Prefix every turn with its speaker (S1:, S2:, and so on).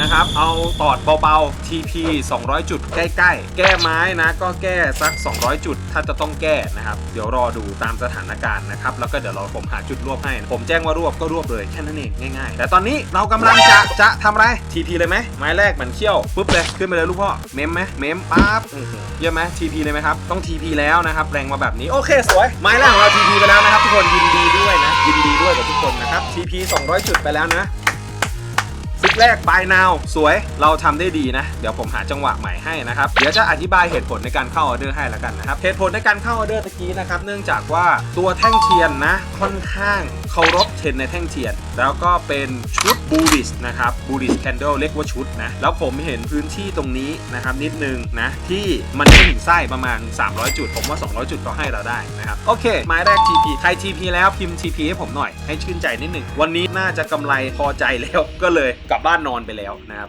S1: นะครับ เอาตอดเบาๆ TP 200 จุด ใกล้ๆ แก้ไม้นะ ก็แก้สัก 200 จุด ถ้าจะต้องแก้นะครับ เดี๋ยวรอดูตามสถานการณ์นะครับ แล้วก็เดี๋ยวเราผมหาจุดรวบให้ ผมแจ้งว่ารวบก็รวบเลยแค่นั้นเองง่ายๆ แต่ตอนนี้เรากำลังจะจะทำอะไร TP เลยไหมไม้แรกมันเขี้ยวปุ๊บเลยขึ้นไปเลยลูกพ่อเมมไหมเมมปั๊บเยี่ยมไหม TP เลยไหมครับต้อง TP แล้วนะครับแรงมาแบบนี้โอเคสวยไม้แรกของเรา TP ไปแล้วนะครับทุกคนยินดีด้วยนะยินดีด้วยกับทุกคนนะครับ TP 200 จุดไปแล้วนะ ซิกแรก buy now สวยเราทำได้ดีนะ เดี๋ยวผมหาจังหวะใหม่ให้นะครับ เดี๋ยวจะอธิบายเหตุผลในการเข้าออเดอร์ให้ล้วกันนะครับ เหตุผลในการเข้าออเดอร์ตะกี้นะครับ เนื่องจากว่าตัวแท่งเทียนนะ ค่อนข้างเคารพเทรนในแท่งเทียน แล้วก็เป็นชุดบูริสนะครับบูริสแคนเดลเรียกว่าชุดนะ แล้วผมเห็นพื้นที่ตรงนี้นะครับนิดนึงนะ ที่มันไม่ถึงไส้ประมาณ 300 จุด ผมว่า 200 จุดก็ให้เราได้นะครับ โอเคไม้แรก TP ใคร TP แล้วพิมพ์ TP ให้ผมหน่อยให้ชื่นใจนิดหนึ่งวันนี้น่าจะกำไรพอใจแล้วก็เลยกลับบ้านนอนไปแล้วนะครับ